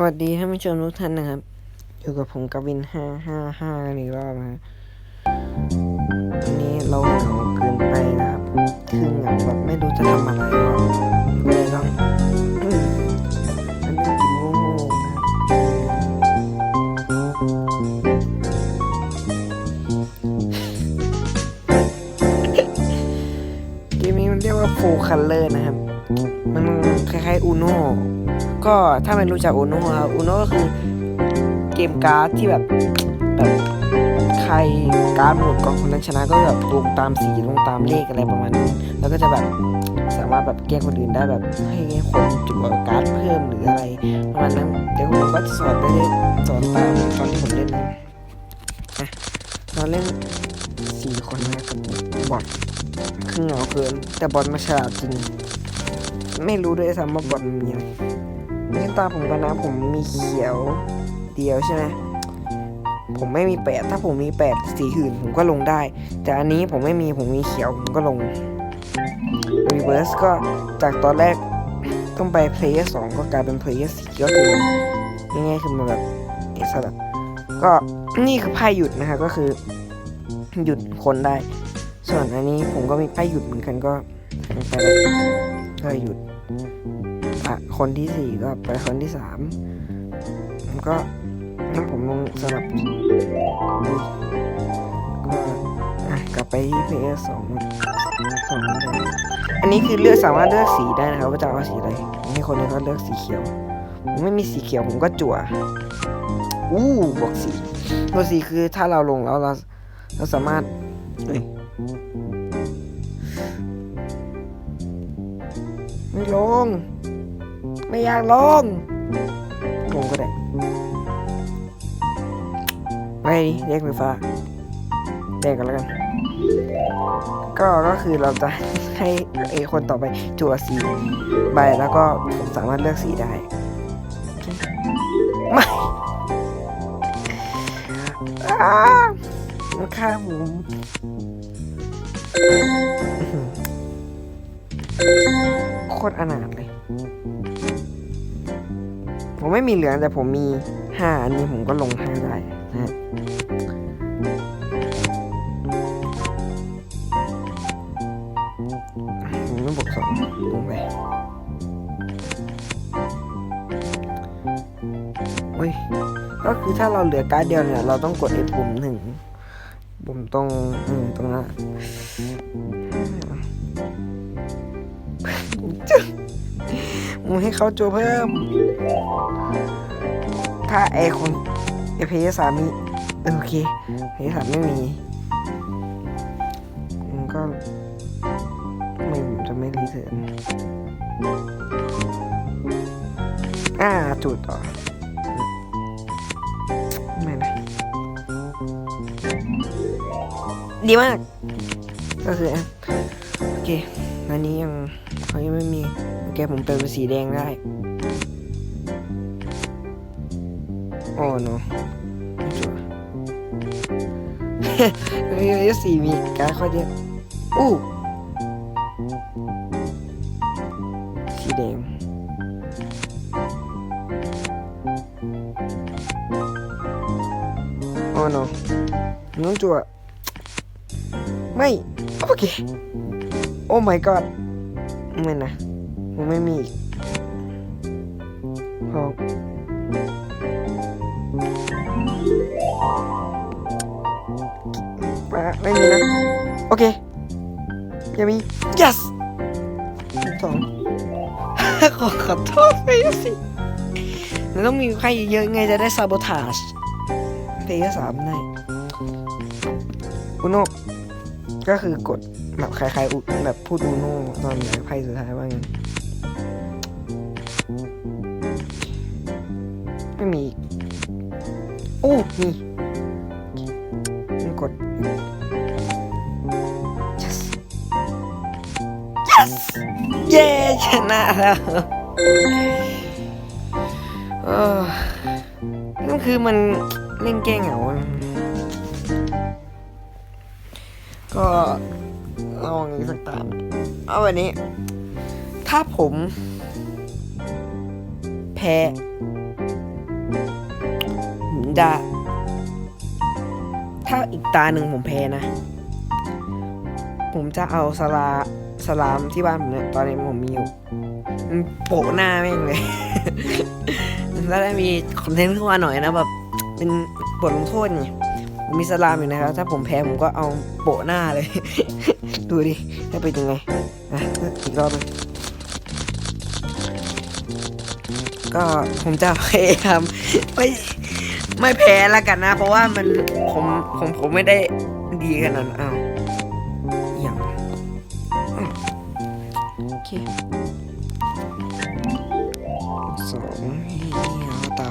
สวัสดีท่านผู้ชมทุกท่านนะครับ อยู่กับผมกวินห้าห้าห้าอีกรอบนะฮะวันนี้เราเหงาเกินไปนะครับ คือเหงาแบบไม่รู้จะทำอะไรก็เลยต้องอันเป็นกินโง่ๆนะเกมนี้มันเรียกว่า Full Color นะครับ มันคล้ายๆ Uno ก็ถ้าไม่รู้จัก Uno ครับ Uno ก็คือเกมการ์ดที่แบบแบบใครการ์ดหมดก่อนคนนั้นชนะก็แบบลงตามสีลงตามเลขอะไรประมาณนั้นแล้วก็จะแบบสามารถแบบแก้คนอื่นได้แบบให้คนจั่การ์ดเพิ่มหรืออะไรประมาณนั้นเดี๋ยวผมก็จะสอนไปเลยสอนตามตอนที่ผมเล่นนะอะเราเล่นสี่คนนะครับบอทคือเหงาเกินแต่บอทมาฉลาดจริง ไม่รู้ด้วยซ้ำว่าบอลมีอะไร เล่นตาผมกันนะผมมีเขียวเดียวใช่ไหมผมไม่มีแปดถ้าผมมีแปดสีอื่นผมก็ลงได้ แต่อันนี้ผมไม่มีผมมีเขียวผมก็ลงรีเวิร์สก็จากตอนแรกต้องไปเพลย์สองก็กลายเป็นเพลย์สี่ก็คือง่ายๆคือมันแบบอิสระก็นี่คือไพ่หยุดนะฮะก็คือหยุดคนได้ ส่วนอันนี้ผมก็มีไพ่หยุดเหมือนกันก็ไปเลยก็หยุด คนที่สี่ก็ไปคนที่สามก็งั้นผมลงสลับก็กลับไปที่เพย์สองสองเลยอันนี้คือเลือกสามารถเลือกสีได้นะครับว่าจะเอาสีอะไรมให้คนนี้ก็เลือกสีเขียวผมไม่มีสีเขียวผมก็จั่วอู้บอกสีบอกสีคือถ้าเราลงแล้วเราเราสามารถเอ้ยไม่ลง ไม่อยากลงลงก็ได้ไปดิเรียกไฟฟ้าเรียกกันแล้วกัน ก็ก็คือเราจะให้ไอคนต่อไปจั่วสีใบแล้วก็ผมสามารถเลือกสีได้ไม่อ้ามันฆ่าผมโคตรอนาถเลย ผมไม่มีเหลืองแต่ผมมีห้าอันนี้ผมก็ลงห้าได้นะฮะผมไม่บอกสองลงไปเฮ้ย ก็คือถ้าเราเหลือการ์ดเดียวเนี่ย เราต้องกดไอ้ปุ่มหนึ่งปุ่มตรงอืมตรงนั้นมึง ให้เขาจัวเพิ่ม ถ้าไอคนไอเพย์สามีโอเคเพย์สามไม่มีมันก็ไม่จะไม่รีเทิร์นอ่าจุดต่อไม่นะดีมากก็คือโอเคอันนี้ยัง เขายังไม่มีโอเคผมเป็นสีแดงได้โอ้ no ไม่ชัวร์เฮ้ยยสีมีการข้อเดียวอู้สีแดงโอ้ no น้องจัวไม่ โอเค โอ้ my god ไม่นะผมไม่มีอีกพอไม่มีนะ โอเคยังมี yes สองขอขอโทษไปสิมันต้องมีใครเยอะๆไงจะได้ sabotage เพย์สามได้อุโนก็คือกด แบบคล้ายๆอุแบบพูดอูโน่ตอนไหนไพ่สุดท้ายว่าไงไม่มีโอ้มีมันกด yes yes เย้ชนะแล้วเออนั่นคือมันเล่นแก้เหงาอก็ ลองอย่างนี้สักตาม เอาวันนี้ ถ้าผม แพ้จะถ้าอีกตาหนึ่งผมแพ้นะ ผมจะเอาสลาสลามที่บ้านผมเนี่ยตอนนี้ผมมีอยู่โปะหน้าแม่งเลยแล้วได้มีคอนเทนต์ขึ้นมาหน่อยนะแบบเป็นบทลงโทษไง ผมมีสลามอยู่นะครับ ถ้าผมแพ้ผมก็เอาโปะหน้าเลย ดูดิจะเป็นยังไงอะอีกรอบหนึงก็ผมจะพยายามไม่ไม่แพ้แล้วกันนะ เพราะว่ามันผมผมผมไม่ได้ดีขนาดนั้นอ้าวอหย่างอ้าวโอเคสองนี่เอาตา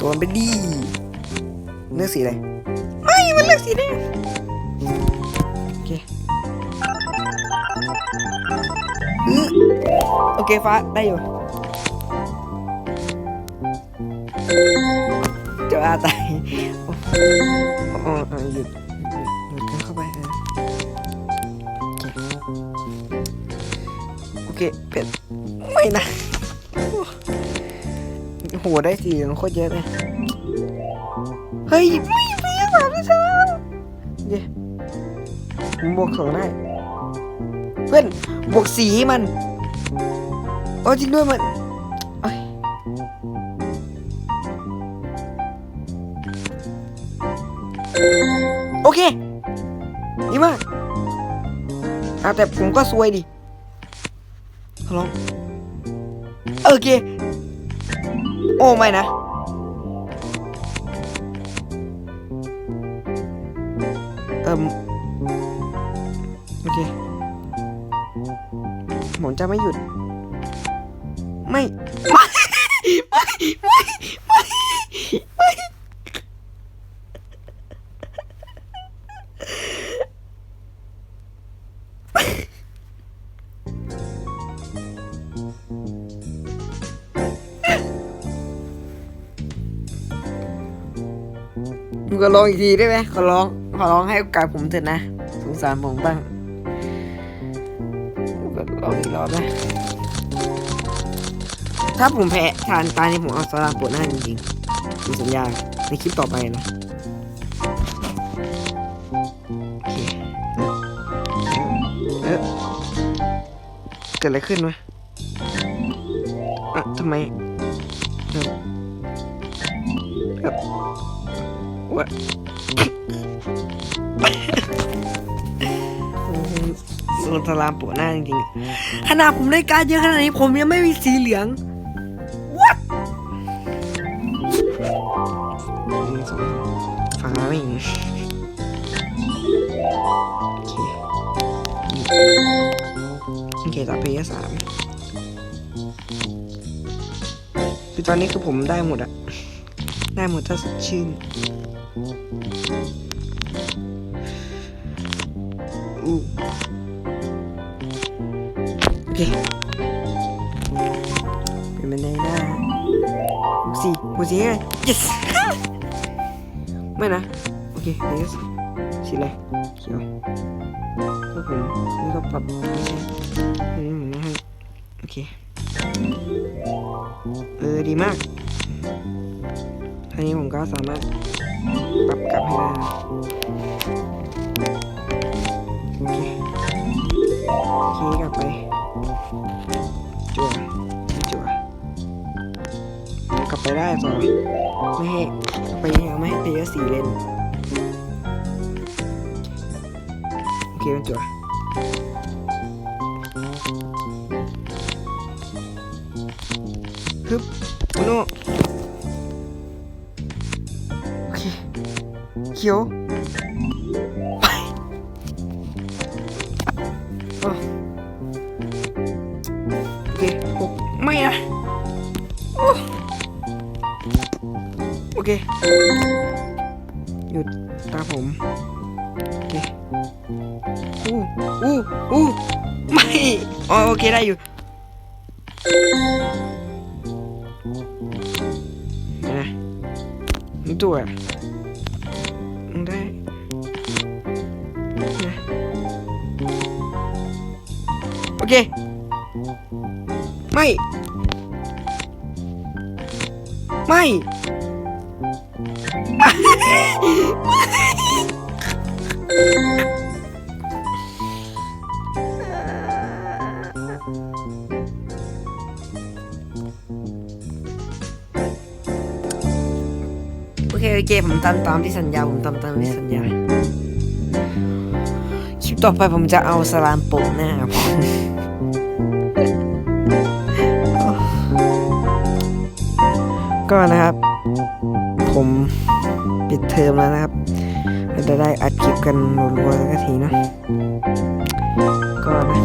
ตัวมันไปดีเลือกสีอะไรไม่มันเลือกสีแดงโอเคโอเคฟ้าได้อยู่เจ้าอาตายโอ้โอ้เออหยุดหยุดกันเข้าไปโอเคโอเคเป็ดไม่นะ โหได้สีเหลืองโคตรเยอะเลยเฮ้ยไม่ไม่สามชาเย้ผมบวกสองได้ เพื่อนบวกสีให้มันโอ้จริงด้วยมันโอเคดีมากอะแต่ผมก็ซวยดิขอร้องโอเค โอ้ไม่นะ เอิมโอเค ผมจะไม่หยุด ไม่ ไม่ ไม่ ไม่ไม่ ก็ร้องอีกทีได้ไหมขอร้อง ขอร้องให้โอกาสผมเถอะนะ สงสารผมบ้างก็ร้องอีกรอบนะถ้าผมแพ้ทานตายนี่ผมเอาสลามปวดหน้าจริงๆผมสัญญาในคลิปต่อไปนะโอเคเอ๊ะเกิดอะไรขึ้นวะอะทำไมเอ่อเอ่อวะโดนสลามปวดหน้าจริงๆขนาดผมได้การเยอะขนาดนี้ผมยังไม่มีสีเหลือง what หนึ่งสองฟังแล้วไม่มีโอเคโอเคต่อเพย์สามคือตอนนี้คือผมได้หมดอะได้หมดถ้าสดชื่น โอเค เป็นไปได้ได้หกสี่หกสี่ไง yes ไม่นะ โอเค yes สีอะไรเขียวก็ผมนี่ก็ปรับไม่ใช่อันนี้ผมไห้โอเค เออ ดีมากทีนี้ผมก็สามารถปรับกลับให้ได้ โอเคกลับไปจั่วจั่วกลับไปได้ต่อไม่ให้ไปไม่ให้เพย์สีเล่นโอเคเป็นจั่วฮึบโอโนโอเคเขียวไป โอเค หยุดตาผม โอเค อู้อู้อู้ไม่อ๋อโอเคได้อยู่นะนี่ตัวมึงได้นะโอเค ไม่ ไม่ โอเคโอเคผมตามตามที่สัญญาผมตามตามที่สัญญาคลิปต่อไปผมจะเอาสลามโปะหน้าผมก็นะครับ ผม ปิดเทอมแล้วนะครับเราจะได้อัดคลิปกันรัวๆสักทีเนะก็นะ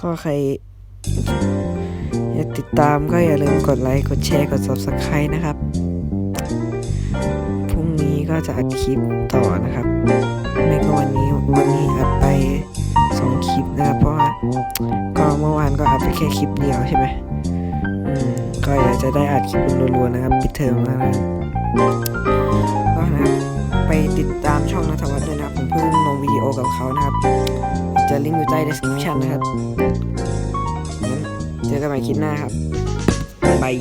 ก็ใครอยากติดตามก็อย่าลืมกดไลค์ กดแชร์ กด subscribe นะครับ พรุ่งนี้ก็จะอัดคลิปต่อนะครับ ไม่ก็วันนี้วันนี้อัดไปสองคลิปนะครับ เพราะว่าก็เมื่อวานก็อัดไปแค่คลิปเดียวใช่ไหม ก็อยากจะได้อัดคลิปรัวๆนะครับปิดเทอมแล้วนะครับก็นะครับไปติดตามช่องนัทวัฒน์ด้วยนะผมเพิ่งลงวิดีโอกับเขานะครับ จะลิงก์อยู่ใต้ description นะครับเจอกันใหม่คลิปหน้าครับบาย